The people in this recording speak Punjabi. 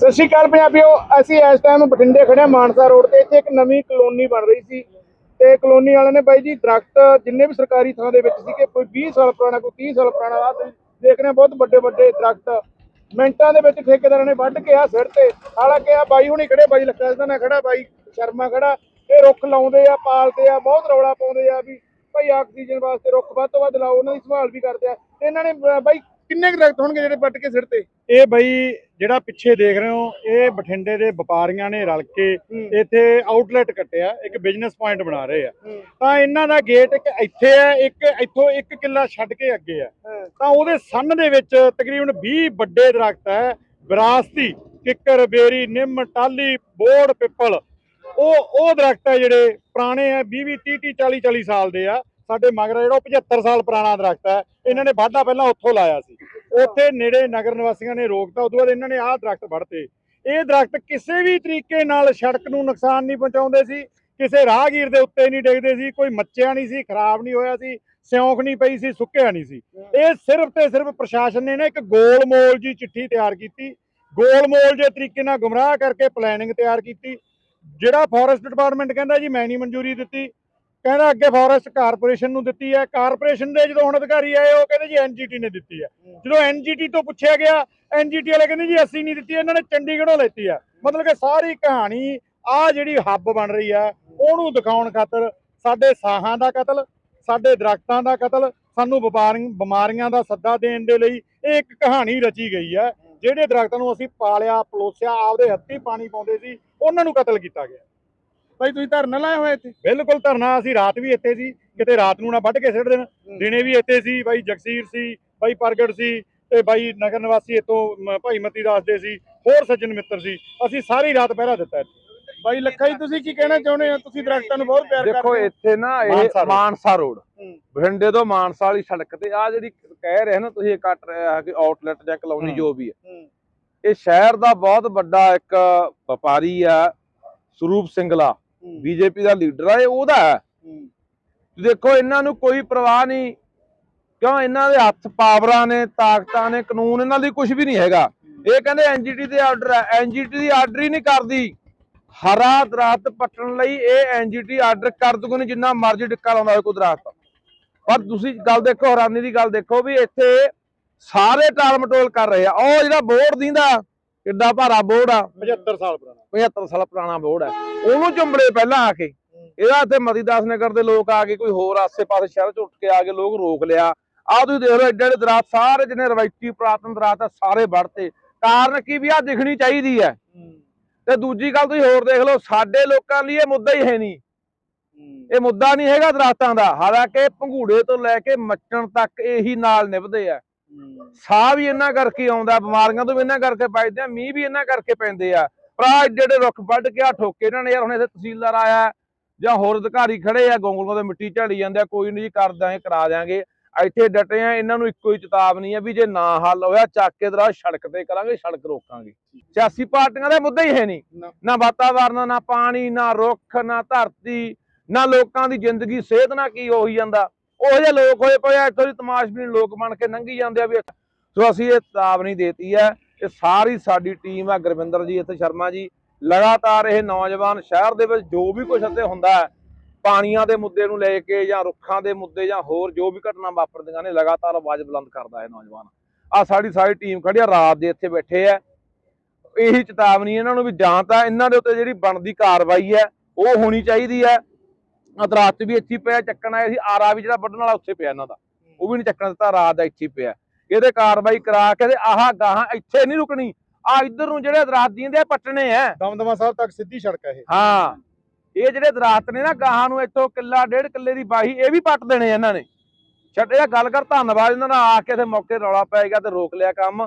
ਸਤਿ ਸ਼੍ਰੀ ਅਕਾਲ ਪੰਜਾਬੀਓ, ਅਸੀਂ ਇਸ ਟਾਈਮ ਬਠਿੰਡੇ ਖੜੇ ਮਾਨਸਾ ਰੋਡ ਤੇ। ਇੱਥੇ ਇੱਕ ਨਵੀਂ ਕਲੋਨੀ ਬਣ ਰਹੀ ਸੀ। ਤੇ ਕਲੋਨੀ ਵਾਲਿਆਂ ਨੇ ਬਾਈ ਜੀ ਦਰਖਤ ਜਿੰਨੇ ਵੀ ਸਰਕਾਰੀ ਥਾਂ ਦੇ ਵਿੱਚ ਸੀਗੇ, ਕੋਈ 20 ਸਾਲ ਪੁਰਾਣਾ, ਕੋਈ 30 ਸਾਲ ਪੁਰਾਣਾ ਆ ਤੁਸੀਂ ਦੇਖ ਰਹੇ ਹੋ ਬਹੁਤ ਵੱਡੇ ਵੱਡੇ ਦਰਖਤ। ਮਿੰਟਾਂ ਦੇ ਵਿੱਚ ਠੇਕੇਦਾਰਾਂ ਨੇ ਵੱਢ ਕੇ ਆ ਸਿਰ ਤੇ। ਹਾਲਾਂਕਿ ਆ ਬਾਈ ਹੁਣੀ ਖੜੇ ਬਾਈ ਲੱਖਾ ਦਾ ਨਾ ਖੜਾ ਬਾਈ ਸ਼ਰਮਾ ਖੜਾ ਇਹ ਰੁੱਖ ਲਾਉਂਦੇ ਆ, ਪਾਲਦੇ ਆ, ਬਹੁਤ ਰੌਲਾ ਪਾਉਂਦੇ ਆ ਵੀ ਭਾਈ ਆਕਸੀਜਨ ਵਾਸਤੇ ਰੁੱਖ ਵੱਧ ਤੋਂ ਵੱਧ ਲਾਓ, ਉਹਨਾਂ ਦੀ ਸੰਭਾਲ ਵੀ ਕਰਦੇ ਆ। ਤੇ ਇਹਨਾਂ ਨੇ ਬਾਈ ਕਿੰਨੇ ਕੁ ਦਰਖਤ ਹੋਣਗੇ ਜਿਹੜੇ ਵੱਢ ਕੇ ਸਿਰ ਤੇ? ਇਹ ਬਈ ਜਿਹੜਾ ਪਿੱਛੇ ਦੇਖ ਰਹੇ ਹੋ ਇਹ ਬਠਿੰਡੇ ਦੇ ਵਪਾਰੀਆਂ ਨੇ ਰਲ ਕੇ ਇੱਥੇ ਆਊਟਲੈਟ ਕੱਟਿਆ ਇੱਕ ਬਿਜ਼ਨਸ ਪੁਆਇੰਟ ਬਣਾ ਰਹੇ ਆ। ਤਾਂ ਇਹਨਾਂ ਦਾ ਗੇਟ ਇੱਕ ਇੱਥੇ ਹੈ ਇੱਕ ਇੱਥੋਂ ਇੱਕ ਕਿੱਲਾ ਛੱਡ ਕੇ ਅੱਗੇ ਹੈ। ਤਾਂ ਉਹਦੇ ਸੰਨ ਦੇ ਵਿੱਚ ਤਕਰੀਬਨ 20 ਵੱਡੇ ਦਰਖਤ ਹੈ ਵਿਰਾਸਤੀ ਕਿੱਕਰ ਬੇਰੀ ਨਿੰਮ ਟਾਲੀ ਬੋੜ ਪਿੱਪਲ। ਉਹ ਉਹ ਦਰਖਤ ਹੈ ਜਿਹੜੇ ਪੁਰਾਣੇ ਆ 20 20 30 30 40 40 ਸਾਲ ਦੇ ਆ। ਸਾਡੇ ਮਗਰ ਜਿਹੜਾ ਉਹ 75 ਸਾਲ ਪੁਰਾਣਾ ਦਰਖਤ ਹੈ, ਇਹਨਾਂ ਨੇ ਵਾਧਾ ਪਹਿਲਾਂ ਉੱਥੋਂ ਲਾਇਆ ਸੀ। ਉੱਥੇ ਨੇੜੇ ਨਗਰ ਨਿਵਾਸੀਆਂ ਨੇ ਰੋਕਤਾ, ਉਦੋਂ ਬਾਅਦ ਇਹਨਾਂ ਨੇ ਆਹ ਦਰਖਤ ਵੜਤੇ। ਇਹ ਦਰਖਤ ਕਿਸੇ ਵੀ ਤਰੀਕੇ ਨਾਲ ਸੜਕ ਨੂੰ ਨੁਕਸਾਨ ਨਹੀਂ ਪਹੁੰਚਾਉਂਦੇ ਸੀ, ਕਿਸੇ ਰਾਹਗੀਰ ਦੇ ਉੱਤੇ ਨਹੀਂ ਡਿੱਗਦੇ ਸੀ, ਕੋਈ ਮੱਚਿਆ ਨਹੀਂ ਸੀ, ਖਰਾਬ ਨਹੀਂ ਹੋਇਆ ਸੀ ਸਿਉਂਕ ਨਹੀਂ ਪਈ ਸੀ, ਸੁੱਕਿਆ ਨਹੀਂ ਸੀ। ਇਹ ਸਿਰਫ ਤੇ ਸਿਰਫ ਪ੍ਰਸ਼ਾਸਨ ਨੇ ਨਾ ਇੱਕ ਗੋਲ ਮੋਲ ਜੀ ਚਿੱਠੀ ਤਿਆਰ ਕੀਤੀ। ਗੋਲ ਮੋਲ ਜੇ ਤਰੀਕੇ ਨਾਲ ਗੁੰਮਰਾਹ ਕਰਕੇ ਪਲੈਨਿੰਗ ਤਿਆਰ ਕੀਤੀ। ਜਿਹੜਾ ਫੋਰੈਸਟ ਡਿਪਾਰਟਮੈਂਟ ਕਹਿੰਦਾ ਜੀ, ਮੈਂ ਨਹੀਂ ਮਨਜ਼ੂਰੀ ਦਿੱਤੀ। ਕਹਿੰਦਾ ਅੱਗੇ ਫੋਰੈਸਟ ਕਾਰਪੋਰੇਸ਼ਨ ਨੂੰ ਦਿੱਤੀ ਹੈ। ਕਾਰਪੋਰੇਸ਼ਨ ਦੇ ਜਦੋਂ ਹੁਣ ਅਧਿਕਾਰੀ ਆਏ, ਉਹ ਕਹਿੰਦੇ ਜੀ ਐਨਜੀਟੀ ਨੇ ਦਿੱਤੀ ਹੈ। ਜਦੋਂ ਐਨਜੀਟੀ ਤੋਂ ਪੁੱਛਿਆ ਗਿਆ ਐਨਜੀਟੀ ਵਾਲੇ ਕਹਿੰਦੇ ਜੀ ਅਸੀਂ ਨਹੀਂ ਦਿੱਤੀ, ਇਹਨਾਂ ਨੇ ਚੰਡੀਗੜ੍ਹੋਂ ਲੈਤੀ ਹੈ। ਮਤਲਬ ਕਿ ਸਾਰੀ ਕਹਾਣੀ ਆ ਜਿਹੜੀ ਹੱਬ ਬਣ ਰਹੀ ਹੈ, ਉਹਨੂੰ ਦਿਖਾਉਣ ਖਾਤਰ ਸਾਡੇ ਸਾਹਾਂ ਦਾ ਕਤਲ, ਸਾਡੇ ਦਰਖਤਾਂ ਦਾ ਕਤਲ, ਸਾਨੂੰ ਵਪਾਰੀ, ਬਿਮਾਰੀਆਂ ਦਾ ਸੱਦਾ ਦੇਣ ਦੇ ਲਈ ਇਹ ਇੱਕ ਕਹਾਣੀ ਰਚੀ ਗਈ ਹੈ, ਜਿਹੜੇ ਦਰਖਤਾਂ ਨੂੰ ਅਸੀਂ ਪਾਲਿਆ, ਪਲੋਸਿਆ, ਆਪਦੇ ਹੱਥੀਂ ਪਾਣੀ ਪਾਉਂਦੇ ਸੀ, ਉਹਨਾਂ ਨੂੰ ਕਤਲ ਕੀਤਾ ਗਿਆ। ਬਾਈ ਤੁਸੀਂ ਧਰਨਾ ਲਾਇਆ ਹੋਇਆ ਇੱਥੇ ਬਿਲਕੁਲ ਧਰਨਾ ਅਸੀਂ ਰਾਤ ਵੀ ਇੱਥੇ ਸੀ ਕਿਤੇ ਰਾਤ ਨੂੰ ਨਾ ਵੱਢ ਕੇ ਸਿੱਟ ਦੇਣ ਦਿਨੇ ਵੀ ਇੱਥੇ ਸੀ ਬਾਈ ਜਗਸੀਰ ਸੀ ਬਾਈ ਪ੍ਰਗਟ ਸੀ ਤੇ ਬਾਈ ਨਗਰ ਨਿਵਾਸੀ ਮ- ਭਾਈ ਮਤੀ ਦਾਸ ਦੇ ਸੀ ਹੋਰ ਸੱਜਣ ਮਿੱਤਰ ਸੀ ਅਸੀਂ ਸਾਰੀ ਰਾਤ ਪਹਿਰਾ ਦਿੱਤਾ ਇੱਥੇ ਬਾਈ ਲੱਖਾ ਜੀ ਤੁਸੀਂ ਕੀ ਕਹਿਣਾ ਚਾਹੁੰਦੇ ਹੋ ਤੁਸੀਂ ਦਰਖਤਾਂ ਨੂੰ ਬਹੁਤ ਪਿਆਰ ਦੇਖੋ ਕਰਦੇ ਹੋ ਇੱਥੇ ਨਾ ਇਹ। ਮਾਨਸਾ ਰੋਡ। ਬਠਿੰਡੇ ਤੋਂ ਮਾਨਸਾ ਵਾਲੀ ਸੜਕ ਤੇ ਆ ਜਿਹੜੀ ਕਹਿ ਰਹੇ ਨਾ ਤੁਸੀਂ ਇਹ ਕੱਟ ਰਿਹਾ ਕਿ ਆਊਟਲੈਟ ਜਾਂ ਕਲੋਨੀ। ਜੋ ਵੀ ਹੈ। ਇਹ ਸ਼ਹਿਰ ਦਾ ਬਹੁਤ ਵੱਡਾ ਇੱਕ ਵਪਾਰੀ ਆ ਸਰੂਪ ਸਿੰਗਲਾ ਹੂੰ। ਬੀਜੇਪੀ ਦਾ ਲੀਡਰ ਆ ਇਹ ਉਹਦਾ। ਦੇਖੋ ਇਹਨਾਂ ਨੂੰ ਕੋਈ ਪਰਵਾਹ ਨਹੀਂ। ਕਿਉਂ? ਇਹਨਾਂ ਦੇ ਹੱਥ ਪਾਵਰਾਂ ਨੇ ਤਾਕਤਾਂ ਨੇ ਕਾਨੂੰਨ ਇਹਨਾਂ ਦੀ ਕੁਝ ਵੀ ਨਹੀਂ ਹੈਗਾ। ਇਹ ਕਹਿੰਦੇ ਐਨਜੀਟੀ ਦੇ ਆਰਡਰ ਹੈ। ਐਨਜੀਟੀ ਦੀ ਆਰਡਰ ਹੀ ਨਹੀਂ ਕਰਦੀ। ਹਰਾ ਦਰਖਤ ਪੱਟਣ ਲਈ ਇਹ ਐਨਜੀਟੀ ਆਰਡਰ ਕਰ ਦੂਗੀ ਨਹੀਂ ਜਿੰਨਾ ਮਰਜ਼ੀ ਡਿੱਕਾ ਲਾਉਂਦਾ ਹੋਵੇ ਕੋਈ ਦਰਖਤ ਪਰ ਤੁਸੀਂ ਗੱਲ ਦੇਖੋ ਹੈਰਾਨੀ ਦੀ ਗੱਲ ਦੇਖੋ ਵੀ ਇੱਥੇ ਸਾਰੇ ਟਾਲ ਮਟੋਲ ਕਰ ਰਹੇ ਆ। ਉਹ ਜਿਹੜਾ ਬੋਰਡ ਦਿੰਦਾ ਕਿੱਡਾ ਭਾਰਾ ਬੋਰਡ ਆ। 75 ਸਾਲ ਪੁਰਾਣਾ। 75 ਸਾਲ ਪੁਰਾਣਾ ਬੋਰਡ ਹੈ। ਉਹਨੂੰ ਚੁੰਬੜੇ ਪਹਿਲਾਂ ਆ ਕੇ। ਇਹਦਾ ਇੱਥੇ ਮਦੀਦਾਸ ਨਗਰ ਦੇ ਲੋਕ ਆ ਕੇ ਕੋਈ ਹੋਰ ਆਸੇ-ਪਾਸੇ ਸ਼ਹਿਰ ਚ ਉੱਠ ਕੇ ਆ ਕੇ ਲੋਕ ਰੋਕ ਲਿਆ। ਆਹ ਤੁਸੀਂ ਦੇਖ ਲਓ ਏਡੇ ਏਡੇ ਦਰਖਤ ਸਾਰੇ ਜਿਹਨੇ ਰਵਾਇਤੀ ਪੁਰਾਤਨ ਦਰਖਤ ਆ ਸਾਰੇ ਵੜਤੇ। ਕਾਰਨ ਕੀ ਵੀ ਆ ਦਿਖਣੀ ਚਾਹੀਦੀ ਹੈ। ਤੇ ਦੂਜੀ ਗੱਲ ਤੁਸੀਂ ਹੋਰ ਦੇਖ ਲਓ ਸਾਡੇ ਲੋਕਾਂ ਲਈ ਇਹ ਮੁੱਦਾ ਹੀ ਹੈ ਨਹੀਂ। ਇਹ ਮੁੱਦਾ ਨਹੀਂ ਹੈਗਾ ਦਰਖਤਾਂ ਦਾ। ਹਾਲਾਂਕਿ ਭੰਗੂੜੇ ਤੋਂ ਲੈ ਕੇ ਮੱਚਣ ਤੱਕ ਇਹੀ ਨਾਲ ਨਿਭਦੇ ਆ। ਸਾਹ ਵੀ ਇਹਨਾਂ ਕਰਕੇ ਆਉਂਦਾ ਬਿਮਾਰੀਆਂ ਤੋਂ ਵੀ ਇਹਨਾਂ ਕਰਕੇ ਵੱਜਦੇ ਆ ਮੀਂਹ ਵੀ ਇਹਨਾਂ ਕਰਕੇ ਪੈਂਦੇ ਆ। ਏਡੇ ਏਡੇ ਰੁੱਖ ਵੱਢ ਕੇ ਆ ਠੋਕੇ ਇਹਨਾਂ ਨੇ ਯਾਰ ਹੁਣ ਇੱਥੇ ਤਹਿਸੀਲਦਾਰ ਆਇਆ ਜਾਂ ਹੋਰ ਅਧਿਕਾਰੀ ਖੜੇ ਆ ਗੋਂਗਲੋਂ ਦੇ ਮਿੱਟੀ ਝਾੜੀ ਜਾਂਦੇ ਆ ਕੋਈ ਨਹੀਂ ਜੀ ਕਰ ਦਾਂਗੇ ਕਰਾ ਦਿਆਂਗੇ। ਇੱਥੇ ਡਟੇ ਆ ਇਹਨਾਂ ਨੂੰ ਇੱਕੋ ਹੀ ਚੇਤਾਵਨੀ ਆ ਵੀ ਜੇ ਨਾ ਹੱਲ ਹੋਇਆ ਚੱਕ ਕੇ ਦਰਾ ਸੜਕ ਤੇ ਕਰਾਂਗੇ ਸੜਕ ਰੋਕਾਂਗੇ। ਸਿਆਸੀ ਪਾਰਟੀਆਂ ਦਾ ਮੁੱਦਾ ਹੀ ਹੈ ਨਹੀਂ। ਨਾ। ਨਾ ਵਾਤਾਵਰਨ ਨਾ ਪਾਣੀ ਨਾ ਰੁੱਖ ਨਾ ਧਰਤੀ ਨਾ ਲੋਕਾਂ ਦੀ ਜ਼ਿੰਦਗੀ ਸਿਹਤ ਨਾਲ ਕੀ ਹੋਈ ਜਾਂਦਾ। ਉਹ ਜਿਹੇ ਲੋਕ ਹੋਏ ਪਏ ਆ ਇੱਥੋਂ ਦੀ ਤਮਾਸ਼ਬੀਨ ਲੋਕ ਬਣ ਕੇ ਲੰਘੀ ਜਾਂਦੇ ਆ ਵੀ ਸੋ ਅਸੀਂ ਇਹ ਚੇਤਾਵਨੀ ਦੇਤੀ ਹੈ ਇਹ ਸਾਰੀ ਸਾਡੀ ਟੀਮ ਆ ਗੁਰਵਿੰਦਰ ਜੀ, ਇੱਥੇ ਸ਼ਰਮਾ ਜੀ। ਲਗਾਤਾਰ ਇਹ ਨੌਜਵਾਨ ਸ਼ਹਿਰ ਦੇ ਵਿੱਚ ਜੋ ਵੀ ਕੁਝ ਇੱਥੇ ਹੁੰਦਾ ਹੈ, ਪਾਣੀਆਂ ਦੇ ਮੁੱਦੇ ਨੂੰ ਲੈ ਕੇ ਜਾਂ ਰੁੱਖਾਂ ਦੇ ਮੁੱਦੇ ਜਾਂ ਹੋਰ ਜੋ ਵੀ ਘਟਨਾ ਵਾਪਰਦੀਆਂ ਨੇ, ਲਗਾਤਾਰ ਆਵਾਜ਼ ਬੁਲੰਦ ਕਰਦਾ ਹੈ ਨੌਜਵਾਨ। ਆ ਸਾਡੀ ਸਾਰੀ ਟੀਮ ਖੜੀ ਆ ਰਾਤ ਦੇ ਇੱਥੇ ਬੈਠੇ ਆ ਇਹੀ ਚੇਤਾਵਨੀ ਇਹਨਾਂ ਨੂੰ ਵੀ ਜਾਂ ਤਾਂ ਇਹਨਾਂ ਦੇ ਉੱਤੇ ਜਿਹੜੀ ਬਣਦੀ ਕਾਰਵਾਈ ਹੈ, ਉਹ ਹੋਣੀ ਚਾਹੀਦੀ ਹੈ। ਰਾਤ ਵੀ ਇੱਥੇ ਪਿਆ, ਚੱਕਣ ਆਏ ਸੀ, ਆਰਾ ਵੀ ਜਿਹੜਾ ਵੱਢਣ ਵਾਲਾ ਉੱਥੇ ਪਿਆ ਇਹਨਾਂ ਦਾ। ਉਹ ਵੀ ਨਹੀਂ ਚੱਕਣ ਦਿੱਤਾ, ਰਾਤ ਦਾ ਇੱਥੇ ਪਿਆ। ਇਹਦੇ ਕਾਰਵਾਈ ਕਰਾ ਕੇ ਤੇ ਆਹ ਗਾਹਾਂ ਇੱਥੇ ਨਹੀਂ ਰੁਕਣੀ। ਆ ਇੱਧਰ ਨੂੰ ਜਿਹੜੇ ਦਰਾਤ ਦੀਂਦੇ ਪੱਟਣੇ ਆ। ਦਮਦਮਾ ਸਾਹਿਬ ਤੱਕ ਸਿੱਧੀ ਸੜਕ ਹੈ ਇਹ। ਹਾਂ। ਇਹ ਜਿਹੜੇ ਦਰਾਤ ਨੇ ਨਾ ਗਾਹਾਂ ਨੂੰ ਇੱਥੋਂ ਕਿੱਲਾ ਡੇਢ ਕਿੱਲੇ ਦੀ ਬਾਹੀ ਇਹ ਵੀ ਪੱਟ ਦੇਣੇ ਇਹਨਾਂ ਨੇ। ਛੱਡ ਇਹ ਗੱਲ ਕਰ ਧੰਨਵਾਦ ਇਹਨਾਂ ਦਾ ਆ ਕੇ ਤੇ ਮੌਕੇ ਰੌਲਾ ਪੈ ਗਿਆ ਤੇ ਰੋਕ ਲਿਆ ਕੰਮ।